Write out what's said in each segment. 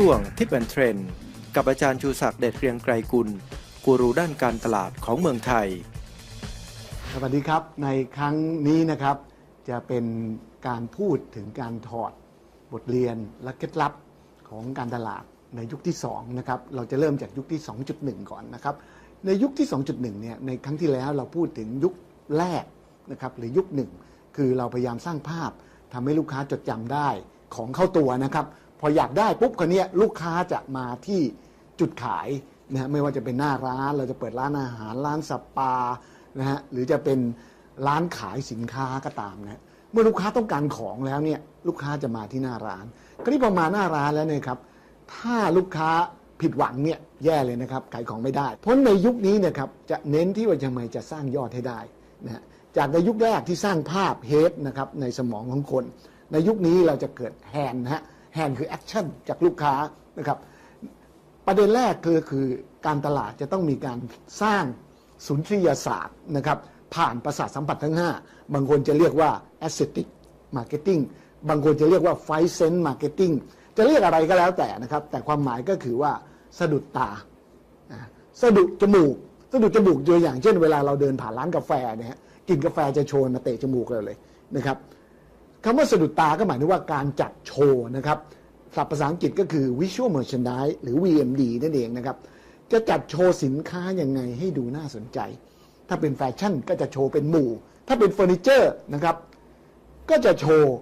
ช่วงทิปแอนเทรนกับอาจารย์ชูศักดิ์เดชเกรียงไกรกุลกูรูด้านการตลาดของเมืองไทย สวัสดีครับในครั้งนี้นะครับ จะเป็นการพูดถึงการถอดบทเรียนและเคล็ดลับของการตลาดในยุคที่2นะครับเราจะเริ่มจากยุคที่ 2.1 ก่อนนะครับในยุคที่ 2.1เนี่ยในครั้งที่แล้วเราพูดถึงยุคแรกนะครับหรือยุคหนึ่งคือเราพยายามสร้างภาพทำให้ลูกค้าจดจำได้ของเข้าตัวนะครับ พออยากได้ปุ๊บคนนี้ลูกค้าจะมาที่จุดขายนะฮะไม่ว่าจะเป็นหน้าร้านเราจะเปิดร้านอาหารร้านสปานะฮะหรือจะเป็นร้านขายสินค้าก็ตามนะเมื่อลูกค้าต้องการของแล้วเนี่ยลูกค้าจะมาที่หน้าร้านคราวนี้พอมาหน้าร้านแล้วเนี่ยครับ ถ้าลูกค้าผิดหวังเนี่ยแย่เลยนะครับขายของไม่ได้ เพราะในยุคนี้เนะครับจะเน้นที่ว่าทำไมจะสร้างยอดให้ได้นะฮะจากในยุคแรกที่สร้างภาพเฮดนะครับในสมองของคน ในยุคนี้เราจะเกิดแฮนนะฮะ แฮนคือแอคชั่นจากลูกค้านะครับประเด็นแรกคือคือการตลาดจะต้องมีการสร้างสุนทรียศาสตร์นะครับผ่านประสาทสัมผัสทั้ง 5 บางคนจะเรียกว่า aesthetic marketing บางคนจะเรียกว่า five sense marketing จะเรียกอะไรก็แล้วแต่นะครับ แต่ความหมายก็คือว่าสะดุดตาสะดุดจมูกสะดุดจมูกตัวอย่างเช่นเวลาเราเดินผ่านร้านกาแฟเนี่ยกลิ่นกาแฟจะโชยมาเตะจมูกเราเลยนะครับ คำว่าสะดุดตาก็หมายถึงว่าการจัดโชว์นะครับศัพท์ภาษาอังกฤษก็คือ visual merchandise หรือ VMD นั่นเองนะครับ จะจัดโชว์สินค้ายังไงให้ดูน่าสนใจ ถ้าเป็นแฟชั่นก็จะโชว์เป็นหมู่ ถ้าเป็นเฟอร์นิเจอร์นะครับ ก็จะโชว์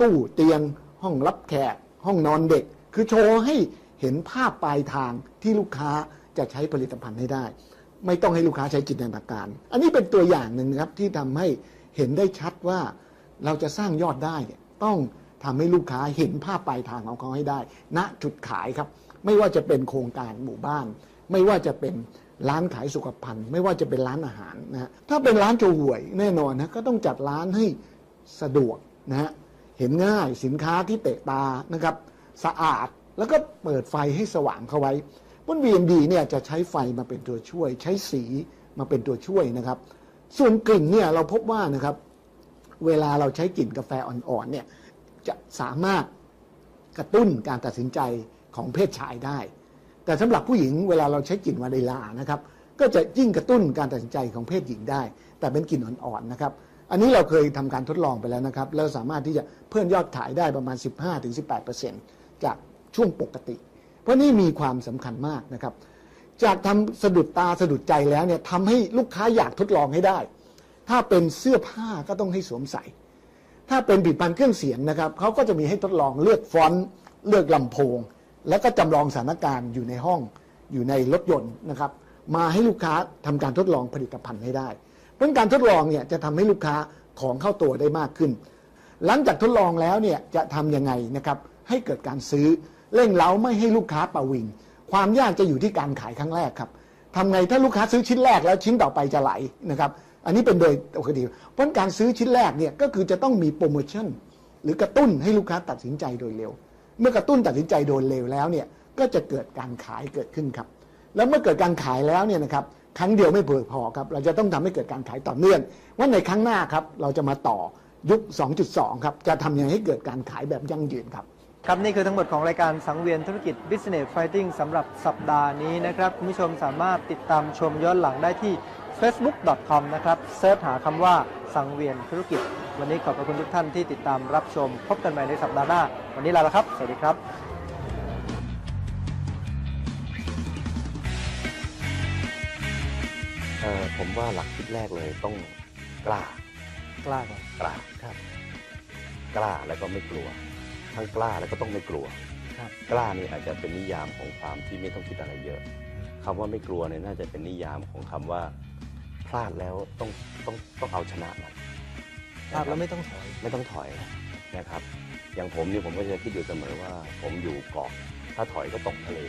ตู้เตียง ห้องรับแขก ห้องนอนเด็ก คือโชว์ให้เห็นภาพปลายทางที่ลูกค้าจะใช้ผลิตภัณฑ์ให้ได้ ไม่ต้องให้ลูกค้าใช้จินตนาการ อันนี้เป็นตัวอย่างหนึ่งนะครับที่ทำให้เห็นได้ชัดว่า เราจะสร้างยอดได้เนี่ยต้องทำให้ลูกค้าเห็นภาพปลายทางของเขาให้ได้ณจุดขายครับ ไม่ว่าจะเป็นโครงการหมู่บ้าน ไม่ว่าจะเป็นร้านขายสุขภัณฑ์ ไม่ว่าจะเป็นร้านอาหารนะฮะถ้าเป็นร้านโจหวยแน่นอนนะก็ต้องจัดร้านให้สะดวกนะฮะเห็นง่ายสินค้าที่เตะตานะครับ สะอาดแล้วก็เปิดไฟให้สว่างเข้าไว้บน VMD เนี่ยจะใช้ไฟมาเป็นตัวช่วย ใช้สีมาเป็นตัวช่วยนะครับ ส่วนกลิ่นเนี่ยเราพบว่านะครับ เวลาเราใช้กลิ่นกาแฟอ่อนๆเนี่ยจะสามารถกระตุ้นการตัดสินใจของเพศชายได้ แต่สำหรับผู้หญิงเวลาเราใช้กลิ่นวานิลลานะครับก็จะยิ่งกระตุ้นการตัดสินใจของเพศหญิงได้ แต่เป็นกลิ่นอ่อนๆนะครับอันนี้เราเคยทำการทดลองไปแล้วนะครับ แล้วสามารถที่จะเพิ่มยอดขายได้ประมาณ 15-18%จากช่วงปกติ เพราะนี่มีความสำคัญมากนะครับ จากทำสะดุดตาสะดุดใจแล้วเนี่ยทำให้ลูกค้าอยากทดลองให้ได้ ถ้าเป็นเสื้อผ้าก็ต้องให้สวมใส่ ถ้าเป็นผลิตภัณฑ์เครื่องเสียงนะครับเขาก็จะมีให้ทดลองเลือกฟอนต์เลือกลำโพง แล้วก็จำลองสถานการณ์อยู่ในห้องอยู่ในรถยนต์นะครับมาให้ลูกค้าทำการทดลองผลิตภัณฑ์ให้ได้ เพราะการทดลองเนี่ยจะทำให้ลูกค้าของเข้าตัวได้มากขึ้น หลังจากทดลองแล้วเนี่ยจะทำยังไงนะครับให้เกิดการซื้อเร่งเร้าไม่ให้ลูกค้าประวิง ความยากจะอยู่ที่การขายครั้งแรกครับ ทำไงถ้าลูกค้าซื้อชิ้นแรกแล้วชิ้นต่อไปจะไหลนะครับอันนี้เป็นโดยปกติเพราะการซื้อชิ้นแรกเนี่ยก็คือจะต้องมีโปรโมชั่นหรือกระตุ้นให้ลูกค้าตัดสินใจโดยเร็ว เมื่อกระตุ้นตัดสินใจโดยเร็วแล้วเนี่ยก็จะเกิดการขายเกิดขึ้นครับ แล้วเมื่อเกิดการขายแล้วเนี่ยนะครับครั้งเดียวไม่เพียงพอครับ เราจะต้องทำให้เกิดการขายต่อเนื่องว่าในครั้งหน้าครับเราจะมาต่อยุค 2.2 ครับ จะทำยังไงให้เกิดการขายแบบยั่งยืนครับ ครับนี่คือทั้งหมดของรายการสังเวียนธุรกิจ Business Fighting สำหรับสัปดาห์นี้นะครับ คุณผู้ชมสามารถติดตามชมย้อนหลังได้ที่ facebook.com นะครับเซิร์ชหาคำว่าสังเวียนธุรกิจ วันนี้ขอบพระคุณทุกท่านที่ติดตามรับชม พบกันใหม่ในสัปดาห์หน้า วันนี้ลาแล้วครับ สวัสดีครับเอ่อผมว่าหลักคิดแรกเลยต้องกล้ากล้าก่อนกล้าครับ กล้าแล้วก็ไม่กลัว ทั้งกล้าแล้วก็ต้องไม่กลัวครับกล้านี่อาจจะเป็นนิยามของความที่ไม่ต้องคิดอะไรเยอะคำว่าไม่กลัวเนี่ยน่าจะเป็นนิยามของคำว่าพลาดแล้วต้องต้องต้องเอาชนะมันพลาดแล้วไม่ต้องถอยไม่ต้องถอยนะครับ อย่างผมนี่ผมก็จะคิดอยู่เสมอว่า ผมอยู่เกาะถ้าถอยก็ตกทะเล